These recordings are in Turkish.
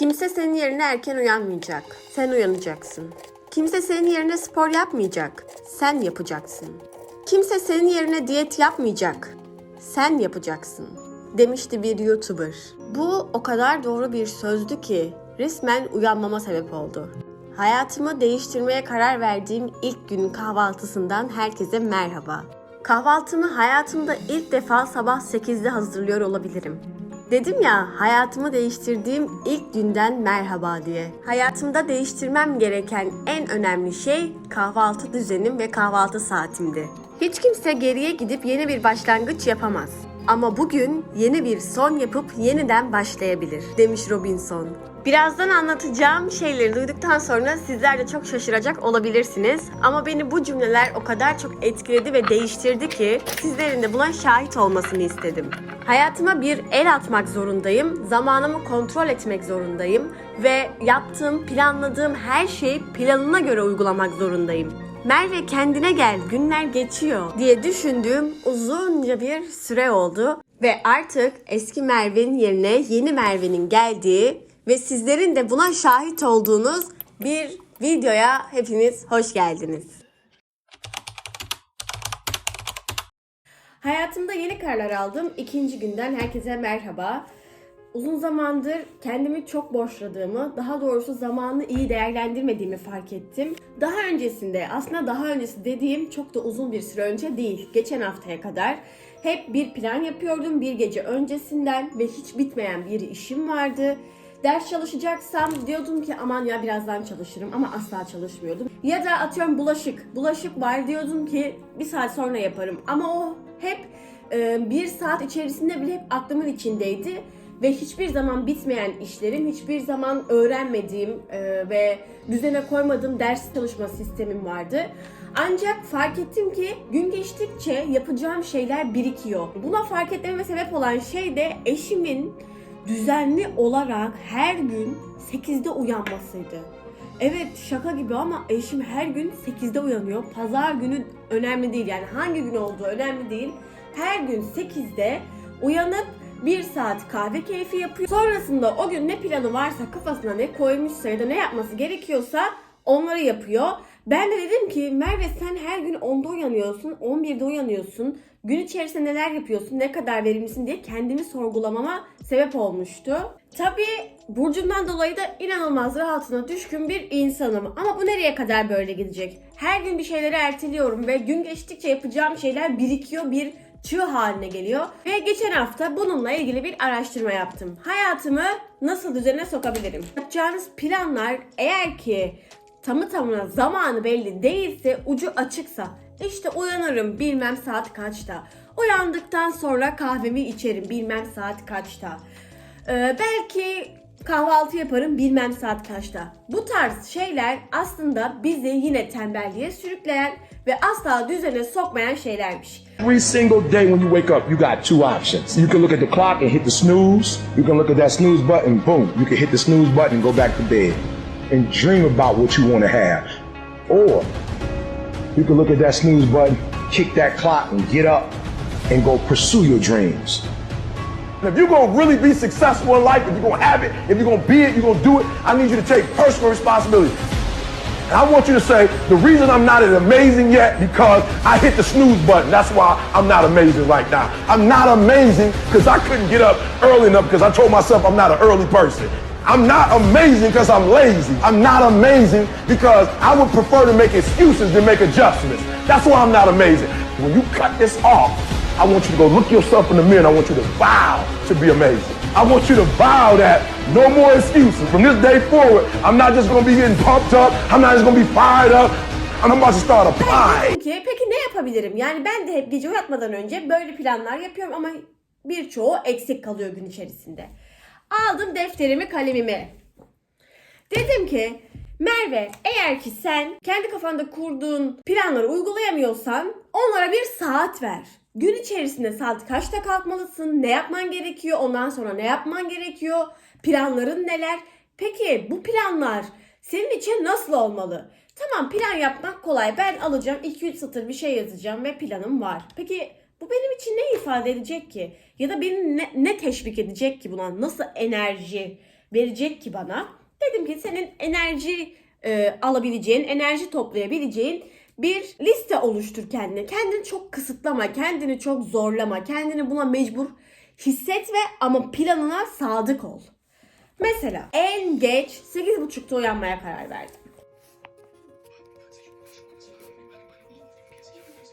Kimse senin yerine erken uyanmayacak. Sen uyanacaksın. Kimse senin yerine spor yapmayacak. Sen yapacaksın. Kimse senin yerine diyet yapmayacak. Sen yapacaksın. Demişti bir YouTuber. Bu o kadar doğru bir sözdü ki resmen uyanmama sebep oldu. Hayatımı değiştirmeye karar verdiğim ilk günün kahvaltısından herkese merhaba. Kahvaltımı hayatımda ilk defa sabah 8'de hazırlıyor olabilirim. Dedim ya hayatımı değiştirdiğim ilk günden merhaba diye. Hayatımda değiştirmem gereken en önemli şey kahvaltı düzenim ve kahvaltı saatimdi. Hiç kimse geriye gidip yeni bir başlangıç yapamaz. Ama bugün yeni bir son yapıp yeniden başlayabilir demiş Robinson. Birazdan anlatacağım şeyleri duyduktan sonra sizler de çok şaşıracak olabilirsiniz. Ama beni bu cümleler o kadar çok etkiledi ve değiştirdi ki sizlerin de buna şahit olmasını istedim. Hayatıma bir el atmak zorundayım, zamanımı kontrol etmek zorundayım ve yaptığım, planladığım her şeyi planına göre uygulamak zorundayım. Merve kendine gel, günler geçiyor diye düşündüğüm uzunca bir süre oldu ve artık eski Merve'nin yerine yeni Merve'nin geldiği ve sizlerin de buna şahit olduğunuz bir videoya hepiniz hoş geldiniz. Hayatımda yeni kararlar aldım. İkinci günden herkese merhaba. Uzun zamandır kendimi çok boşladığımı, daha doğrusu zamanı iyi değerlendirmediğimi fark ettim. Daha öncesinde, aslında daha öncesi dediğim çok da uzun bir süre önce değil, geçen haftaya kadar hep bir plan yapıyordum bir gece öncesinden ve hiç bitmeyen bir işim vardı. Ders çalışacaksam diyordum ki aman ya birazdan çalışırım ama asla çalışmıyordum. Ya da atıyorum bulaşık. Bulaşık var diyordum ki bir saat sonra yaparım. Ama o hep e, bir saat içerisinde bile hep aklımın içindeydi. Ve hiçbir zaman bitmeyen işlerim, hiçbir zaman öğrenmediğim e, ve düzene koymadığım ders çalışma sistemim vardı. Ancak fark ettim ki gün geçtikçe yapacağım şeyler birikiyor. Buna fark etmeme sebep olan şey de eşimin düzenli olarak her gün 8'de uyanmasıydı. Evet şaka gibi ama eşim her gün 8'de uyanıyor. Pazar günü önemli değil yani hangi gün olduğu önemli değil. Her gün 8'de uyanıp bir saat kahve keyfi yapıyor. Sonrasında o gün ne planı varsa kafasına ne koymuşsa ya da ne yapması gerekiyorsa onları yapıyor. Ben de dedim ki Merve sen her gün 10'da uyanıyorsun, 11'de uyanıyorsun. Gün içerisinde neler yapıyorsun, ne kadar verimlisin diye kendimi sorgulamama sebep olmuştu. Tabii burcumdan dolayı da inanılmaz rahatına düşkün bir insanım. Ama bu nereye kadar böyle gidecek? Her gün bir şeyleri erteliyorum ve gün geçtikçe yapacağım şeyler birikiyor bir çığ haline geliyor. Ve geçen hafta bununla ilgili bir araştırma yaptım. Hayatımı nasıl düzene sokabilirim? Yapacağınız planlar eğer ki tamı tamına zamanı belli değilse, ucu açıksa işte uyanırım bilmem saat kaçta. Uyandıktan sonra kahvemi içerim bilmem saat kaçta. Ee, belki kahvaltı yaparım bilmem saat kaçta. Bu tarz şeyler aslında bizi yine tembelliğe sürükleyen ve asla düzene sokmayan şeylermiş. Every single day when you wake up, you got two options. You can look at the clock and hit the snooze. You can look at that snooze button, boom. You can hit the snooze button and go back to bed and dream about what you want to have. Or you can look at that snooze button, kick that clock and get up and go pursue your dreams. If you're gonna really be successful in life, if you're gonna have it, if you're gonna be it, you're gonna do it, I need you to take personal responsibility. And I want you to say, the reason I'm not as amazing yet because I hit the snooze button. That's why I'm not amazing right now. I'm not amazing because I couldn't get up early enough because I told myself I'm not an early person. I'm not amazing because I'm lazy. I'm not amazing because I would prefer to make excuses than make adjustments. That's why I'm not amazing. When you cut this off, I want you to go look yourself in the mirror and I want you to vow to be amazing. I want you to vow that no more excuses. From this day forward, I'm not just gonna be getting pumped up. I'm not just gonna be fired up. I'm about to start applying. Dedim ki peki ne yapabilirim? Yani ben de hep gece yatmadan önce böyle planlar yapıyorum ama birçoğu eksik kalıyor gün içerisinde. Aldım defterimi kalemimi. Dedim ki Merve eğer ki sen kendi kafanda kurduğun planları uygulayamıyorsan onlara bir saat ver. Gün içerisinde saat kaçta kalkmalısın, ne yapman gerekiyor, ondan sonra ne yapman gerekiyor, planların neler? Peki bu planlar senin için nasıl olmalı? Tamam plan yapmak kolay. Ben alacağım 2-3 satır bir şey yazacağım ve planım var. Peki bu benim için ne ifade edecek ki? Ya da beni ne, ne teşvik edecek ki buna? Nasıl enerji verecek ki bana? Dedim ki senin enerji e, alabileceğin, enerji toplayabileceğin bir liste oluştur kendine. Kendini çok kısıtlama, kendini çok zorlama, kendini buna mecbur hissetme ama planına sadık ol. Mesela en geç 8.30'da uyanmaya karar verdim.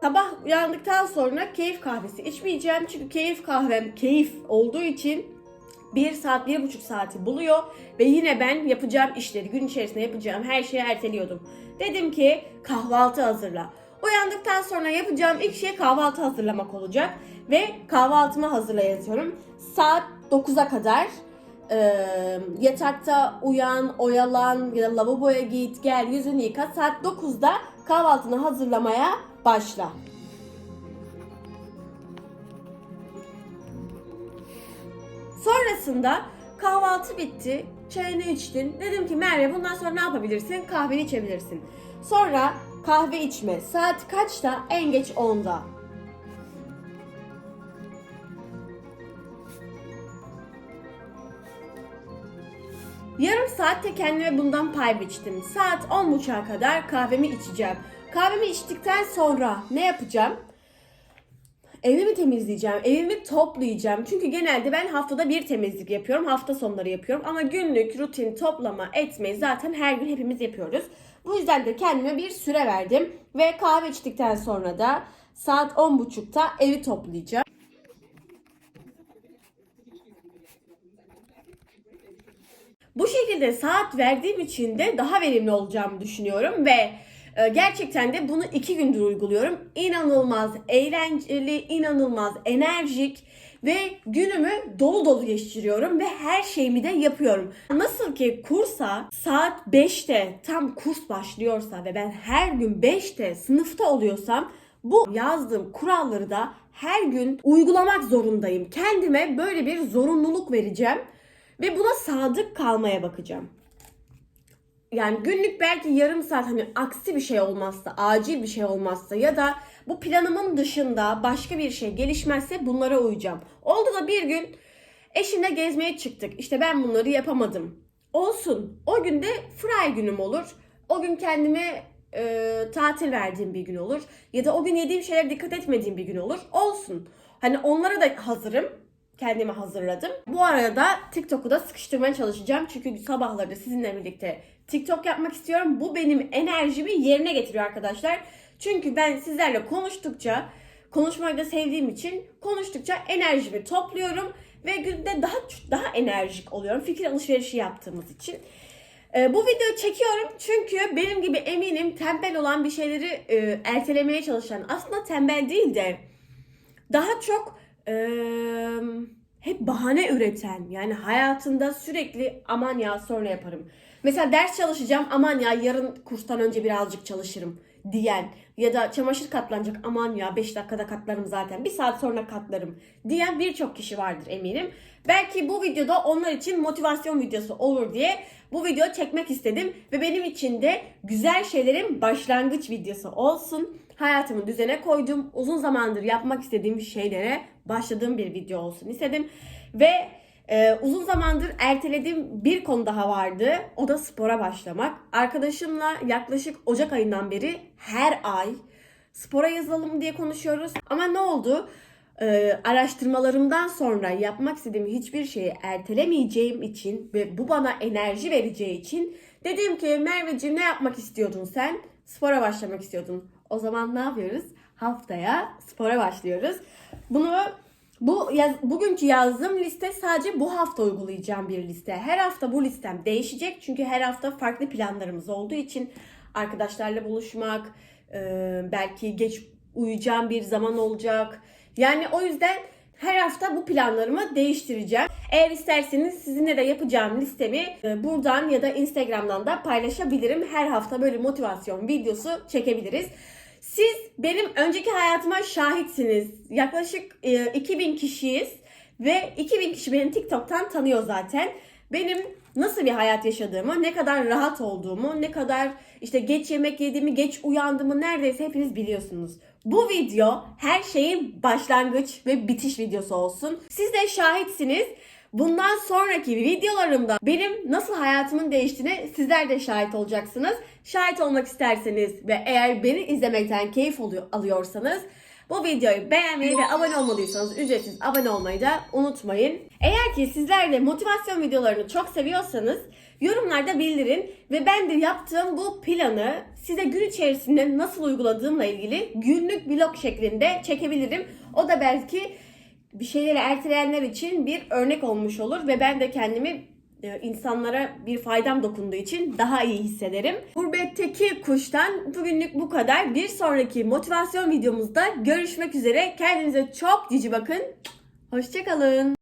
Sabah uyandıktan sonra keyif kahvesi içmeyeceğim. Çünkü keyif kahvem keyif olduğu için 1 saat, bir buçuk saati buluyor. Ve yine ben yapacağım işleri, gün içerisinde yapacağım her şeyi erteliyordum. Dedim ki kahvaltı hazırla. Uyandıktan sonra yapacağım ilk şey kahvaltı hazırlamak olacak. Ve kahvaltımı hazırlayatıyorum. Saat 9'a kadar e, yatakta uyan, oyalan ya da lavaboya git, gel yüzünü yıka. Saat 9'da kahvaltını hazırlamaya başla. Sonrasında kahvaltı bitti, çayını içtin. Dedim ki Merve bundan sonra ne yapabilirsin? Kahveni içebilirsin. Sonra kahve içme. Saat kaçta? En geç 10'da. Yarım saatte kendime bundan pay biçtim. Saat 10.30'a kadar kahvemi içeceğim. Kahvemi içtikten sonra ne yapacağım? Evimi temizleyeceğim, evimi toplayacağım. Çünkü genelde ben haftada bir temizlik yapıyorum, hafta sonları yapıyorum. Ama günlük rutin toplama, etmeyi zaten her gün hepimiz yapıyoruz. Bu yüzden de kendime bir süre verdim. Ve kahve içtikten sonra da saat 10.30'da evi toplayacağım. Bu şekilde saat verdiğim için de daha verimli olacağımı düşünüyorum ve gerçekten de bunu iki gündür uyguluyorum. İnanılmaz eğlenceli, inanılmaz enerjik ve günümü dolu dolu geçiriyorum ve her şeyimi de yapıyorum. Nasıl ki kursa saat 5'te tam kurs başlıyorsa ve ben her gün 5'te sınıfta oluyorsam bu yazdığım kuralları da her gün uygulamak zorundayım. Kendime böyle bir zorunluluk vereceğim ve buna sadık kalmaya bakacağım. Yani günlük belki yarım saat hani aksi bir şey olmazsa, acil bir şey olmazsa ya da bu planımın dışında başka bir şey gelişmezse bunlara uyacağım. Oldu da bir gün eşimle gezmeye çıktık. İşte ben bunları yapamadım. Olsun. O gün de fry günüm olur. O gün kendime e, tatil verdiğim bir gün olur. Ya da o gün yediğim şeylere dikkat etmediğim bir gün olur. Olsun. Hani onlara da hazırım kendimi hazırladım. Bu arada TikTok'u da sıkıştırmaya çalışacağım. Çünkü sabahları sizinle birlikte TikTok yapmak istiyorum. Bu benim enerjimi yerine getiriyor arkadaşlar. Çünkü ben sizlerle konuştukça, konuşmayı da sevdiğim için konuştukça enerjimi topluyorum ve günde daha daha enerjik oluyorum. Fikir alışverişi yaptığımız için. Ee, bu videoyu çekiyorum çünkü benim gibi eminim tembel olan bir şeyleri e, ertelemeye çalışan aslında tembel değil de daha çok eee, hep bahane üreten yani hayatında sürekli aman ya sonra yaparım. Mesela ders çalışacağım aman ya yarın kurstan önce birazcık çalışırım diyen ya da çamaşır katlanacak aman ya 5 dakikada katlarım zaten bir saat sonra katlarım diyen birçok kişi vardır eminim. Belki bu videoda onlar için motivasyon videosu olur diye bu video çekmek istedim ve benim için de güzel şeylerin başlangıç videosu olsun. Hayatımı düzene koydum. Uzun zamandır yapmak istediğim şeylere başladığım bir video olsun istedim. Ve e, uzun zamandır ertelediğim bir konu daha vardı. O da spora başlamak. Arkadaşımla yaklaşık Ocak ayından beri her ay spora yazılalım diye konuşuyoruz. Ama ne oldu? Ee, araştırmalarımdan sonra yapmak istediğim hiçbir şeyi ertelemeyeceğim için ve bu bana enerji vereceği için dedim ki Merveciğim ne yapmak istiyordun sen? Spora başlamak istiyordun. O zaman ne yapıyoruz? Haftaya spora başlıyoruz. Bunu bu yaz, bugünkü yazdığım liste sadece bu hafta uygulayacağım bir liste. Her hafta bu listem değişecek çünkü her hafta farklı planlarımız olduğu için arkadaşlarla buluşmak, e, belki geç uyuyacağım bir zaman olacak. Yani o yüzden her hafta bu planlarımı değiştireceğim. Eğer isterseniz sizinle de yapacağım listemi buradan ya da Instagram'dan da paylaşabilirim. Her hafta böyle motivasyon videosu çekebiliriz. Siz benim önceki hayatıma şahitsiniz. Yaklaşık e, 2000 kişiyiz ve 2000 kişi beni TikTok'tan tanıyor zaten. Benim nasıl bir hayat yaşadığımı, ne kadar rahat olduğumu, ne kadar işte geç yemek yediğimi, geç uyandığımı neredeyse hepiniz biliyorsunuz. Bu video her şeyin başlangıç ve bitiş videosu olsun. Siz de şahitsiniz. Bundan sonraki videolarımda benim nasıl hayatımın değiştiğine sizler de şahit olacaksınız. Şahit olmak isterseniz ve eğer beni izlemekten keyif oluyor, alıyorsanız bu videoyu beğenmeyi ve abone olmadıysanız ücretsiz abone olmayı da unutmayın. Eğer ki sizler de motivasyon videolarını çok seviyorsanız yorumlarda bildirin ve ben de yaptığım bu planı size gün içerisinde nasıl uyguladığımla ilgili günlük vlog şeklinde çekebilirim. O da belki bir şeyleri erteleyenler için bir örnek olmuş olur ve ben de kendimi e, insanlara bir faydam dokunduğu için daha iyi hissederim. Gurbetteki kuştan bugünlük bu kadar. Bir sonraki motivasyon videomuzda görüşmek üzere. Kendinize çok cici bakın. Hoşçakalın.